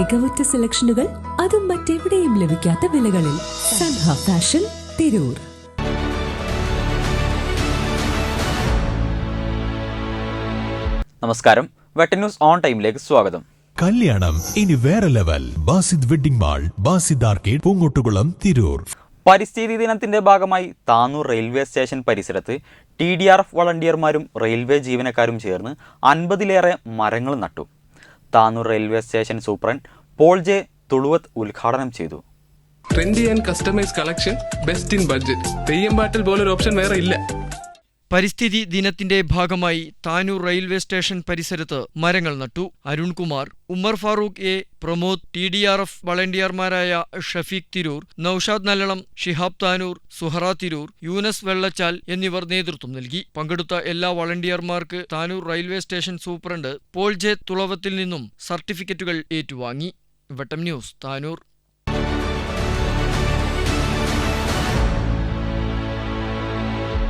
മികവുറ്റ സെലക്ഷനുകൾ അതും മറ്റെവിടെയും ലഭിക്കാത്ത വിലകളിൽ സൻഹ ഫാഷൻ തിരൂർ. നമസ്കാരം. വെട്ടന്യൂസ് ഓൺ ടൈമിലേക്ക് സ്വാഗതം. കല്യാണം ഇനി വേറെ level. Basid wedding mall Basid arcade Poongottukulam Tirur. പരിസ്ഥിതി ദിനത്തിന്റെ ഭാഗമായി താനൂർ റെയിൽവേ സ്റ്റേഷൻ പരിസരത്ത് ടി ഡി ആർ എഫ് വളണ്ടിയർമാരും റെയിൽവേ ജീവനക്കാരും ചേർന്ന് അൻപതിലേറെ മരങ്ങൾ നട്ടു. Tanur railway station superintendent Paul J Thuluvath ഉദ്ഘാടനം ചെയ്തു. Trendy and customize collection best in budget Theyyam പാട്ടിൽ പോലൊരു ഓപ്ഷൻ വേറെ ഇല്ല. പരിസ്ഥിതി ദിനത്തിന്റെ ഭാഗമായി താനൂർ റെയിൽവേ സ്റ്റേഷൻ പരിസരത്ത് മരങ്ങൾ നട്ടു. Arunkumar Ummer Farooq A Pramod T D R F വളണ്ടിയർമാരായ Shafeeq Tirur Noushad Nallalam Shihab Tanur Suhara Tirur Yunus Vellachal എന്നിവർ നേതൃത്വം നൽകി. പങ്കെടുത്ത എല്ലാ വളണ്ടിയർമാർക്ക് Tanur railway station superintendent Paul J തുളവത്തിൽ നിന്നും സർട്ടിഫിക്കറ്റുകൾ ഏറ്റുവാങ്ങി. വെട്ടം ന്യൂസ് താനൂർ.